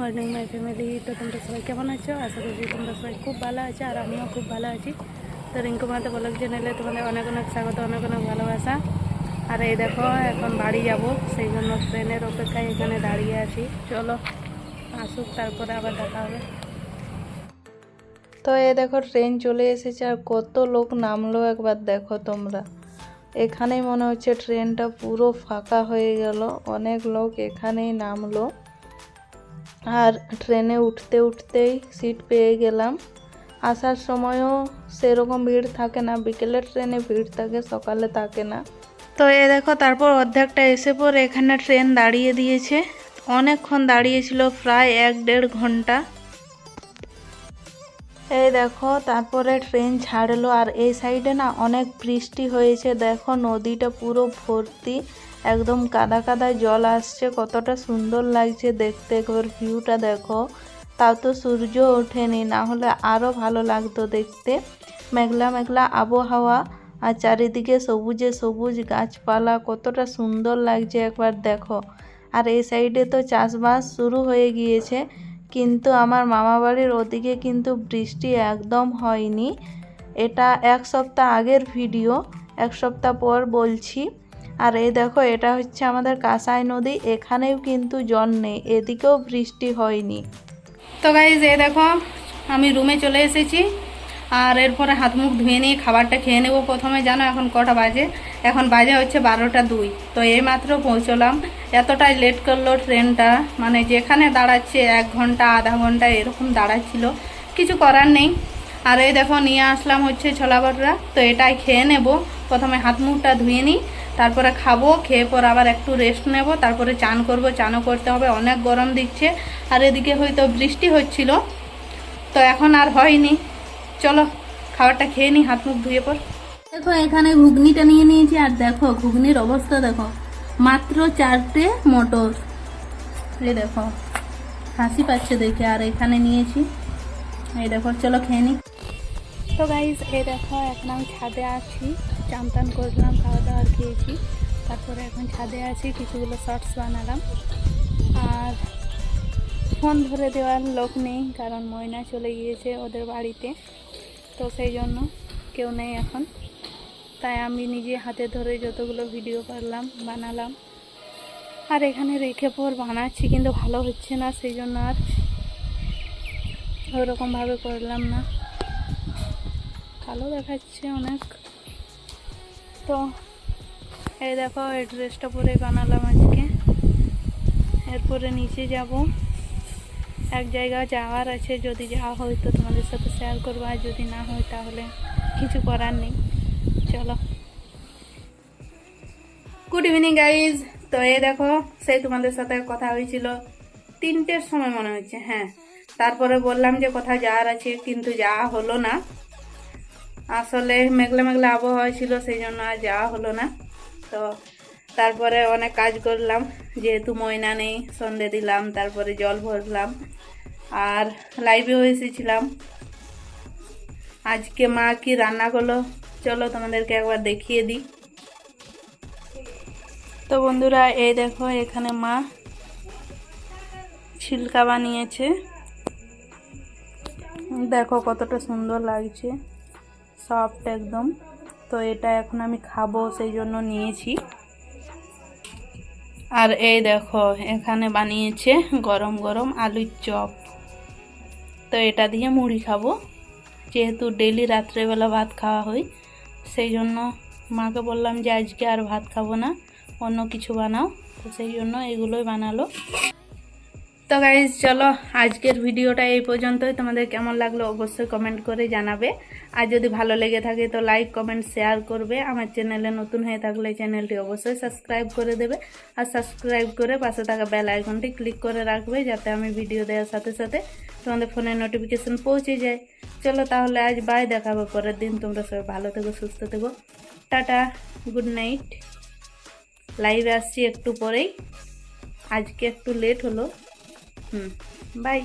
Morning, my family. তো তোমরা সবাই কেমন আছো? আশা করছি তোমরা সবাই খুব ভালো আছো, আর আমিও খুব ভালো আছি। তো রিঙ্কু মাতে ব্লগ চ্যানেলে তোমাদের অনেক অনেক স্বাগত, অনেক অনেক ভালোবাসা। আর এই দেখো, এখন বাড়ি যাব, সেই জন্য ট্রেনের অপেক্ষায় এখানে দাঁড়িয়ে আছি। চলো, আসুক, তারপরে আবার দেখা হবে। তো এ দেখো ট্রেন চলে এসেছে, আর কত লোক নামলো একবার দেখো তোমরা। এখানেই মনে হচ্ছে ট্রেনটা পুরো ফাঁকা হয়ে গেল, অনেক লোক এখানেই নামলো। আর ট্রেনে উঠতে উঠতেই সিট পেয়ে গেলাম। আসার সময়ও সেরকম ভিড় থাকে না বিকেলের ট্রেনে ভিড় থাকে সকালে থাকে না। তো এ দেখো তারপর অর্ধেকটা এসে পর এখানে ট্রেন দাঁড়িয়ে দিয়েছে। অনেকক্ষণ দাঁড়িয়েছিল প্রায় এক দেড় ঘণ্টা। এই দেখো তারপরে ট্রেন ছাড়লো আর এই সাইডে না অনেক বৃষ্টি হয়েছে। দেখো নদীটা পুরো ভর্তি। একদম কাদা কাদা জল আসছে, কতটা সুন্দর লাগছে দেখতে। একবার ভিউটা দেখো। তাও তো সূর্য ওঠেনি, না হলে আরও ভালো লাগতো দেখতে। মেঘলা মেঘলা আবহাওয়া আর চারিদিকে সবুজে সবুজ গাছপালা, কতটা সুন্দর লাগছে একবার দেখো। আর এই সাইডে তো চাষবাস শুরু হয়ে গিয়েছে, কিন্তু আমার মামা বাড়ির ওদিকে কিন্তু বৃষ্টি একদম হয়নি। এটা এক সপ্তাহ আগের ভিডিও এক সপ্তাহ পর বলছি। আর এই দেখো, এটা হচ্ছে আমাদের কাঁসাই নদী, এখানেও কিন্তু জল নেই, এদিকেও বৃষ্টি হয়নি। তো গাইজ এই দেখো, আমি রুমে চলে এসেছি, আর এরপরে হাত মুখ ধুয়ে নিয়ে খাবারটা খেয়ে নেব প্রথমে, জানো এখন কটা বাজে? এখন বাজে হচ্ছে বারোটা দুই। তো এই মাত্র পৌঁছলাম। এতটাই লেট করল ট্রেনটা মানে যেখানে দাঁড়াচ্ছে, এক ঘণ্টা, আধা ঘণ্টা এরকম দাঁড়াচ্ছিল। কিছু করার নেই। আর এই দেখো, নিয়ে আসলাম হচ্ছে ছোলা বটরা তো এটাই খেয়ে নেব। প্রথমে হাত মুখটা ধুয়ে নিই তারপরে খাব খেয়ে পর আবার একটু রেস্ট নেব তারপরে চান করব চানও করতে হবে অনেক গরম দিচ্ছে। আর এদিকে হয়তো বৃষ্টি হচ্ছিল তো এখন আর হয়নি। চলো খাবারটা খেয়ে নিই হাত মুখ ধুয়ে পর। দেখো এখানে ঘুগনিটা নিয়ে নিয়েছি আর দেখো ঘুগনির অবস্থা দেখো। মাত্র চারটে মটর। এই দেখো হাসি পাচ্ছে দেখে আর এখানে নিয়েছি। এই দেখো চলো খেয়ে নিই তো গাইজ এই দেখো এখন আমি ছাদে আছি। চান টান করলাম খাওয়া দাওয়া খেয়েছি। তারপরে এখন ছাদে আছি, কিছুগুলো শর্টস বানালাম। আর ফোন ধরে দেওয়ার লোক নেই, কারণ ময়না চলে গিয়েছে ওদের বাড়িতে। তো সেই জন্য কেউ নেই এখন। তাই আমি নিজে হাতে ধরে যতগুলো ভিডিও করলাম, বানালাম। আর এখানে রেখে পর বানাচ্ছি, কিন্তু ভালো হচ্ছে না, সেই জন্য আর ওরকমভাবে করলাম না। ভালো দেখাচ্ছে অনেক। তো, এই দেখো, এই ড্রেসটা পরে বানালাম আজকে। এরপরে নিচে যাব। এক জায়গায় যাওয়ার আছে, যদি যাওয়া হয় তো তোমাদের সাথে শেয়ার করব, আর যদি না হয় তাহলে কিছু করার নেই। চলো। গুড ইভিনিং গাইজ তো এই দেখো সেই তোমাদের সাথে কথা হয়েছিল তিনটের সময় মনে হচ্ছে হ্যাঁ। তারপরে বললাম যে কোথাও যাওয়ার আছে, কিন্তু যাওয়া হলো না। আসলে মেঘলা মেঘলা আবহাওয়া ছিল, সেই জন্য আর যাওয়া হলো না। তো তারপরে অনেক কাজ করলাম, যেহেতু ময়না নেই, সন্ধে দিলাম, তারপরে জল ভরলাম, আর লাইভেও এসেছিলাম। আজকে মা কি রান্না করল? চলো তোমাদেরকে একবার দেখিয়ে দিই। তো বন্ধুরা, এই দেখো, এখানে মা ছিলকা বানিয়েছে। দেখো কতটা সুন্দর লাগছে। সফট একদম। তো এটা এখন আমি খাব, সেই জন্য নিয়েছি। আর এই দেখো, এখানে বানিয়েছে গরম গরম আলুর চপ। তো এটা দিয়ে মুড়ি খাব। যেহেতু ডেলি রাত্রেবেলা ভাত খাওয়া হয়, সেই জন্য মাকে বললাম যে আজকে আর ভাত খাব না, অন্য কিছু বানাও। তো সেই জন্য এগুলোই বানালো। তো গাইজ চলো আজকের ভিডিওটা এই পর্যন্তই। তোমাদের কেমন লাগল অবশ্যই কমেন্ট করে জানাবে। আর যদি ভালো লেগে থাকে তো লাইক কমেন্ট শেয়ার করবে। আমার চ্যানেলে নতুন হয়ে থাকলে চ্যানেলটি অবশ্যই সাবস্ক্রাইব করে দেবে। আর সাবস্ক্রাইব করে পাশে থাকা বেল আইকনটি ক্লিক করে রাখবে যাতে আমি ভিডিও দেওয়ার সাথে সাথে তোমাদের ফোনে নোটিফিকেশন পৌঁছে যায়। চলো তাহলে আজ বাই দেখাবো পরের দিন। তোমরা সবাই ভালো থেকো, সুস্থ থেকো। টাটা গুড নাইট লাইভে আসছি একটু পরেই। আজকে একটু লেট হলো। হুম বাই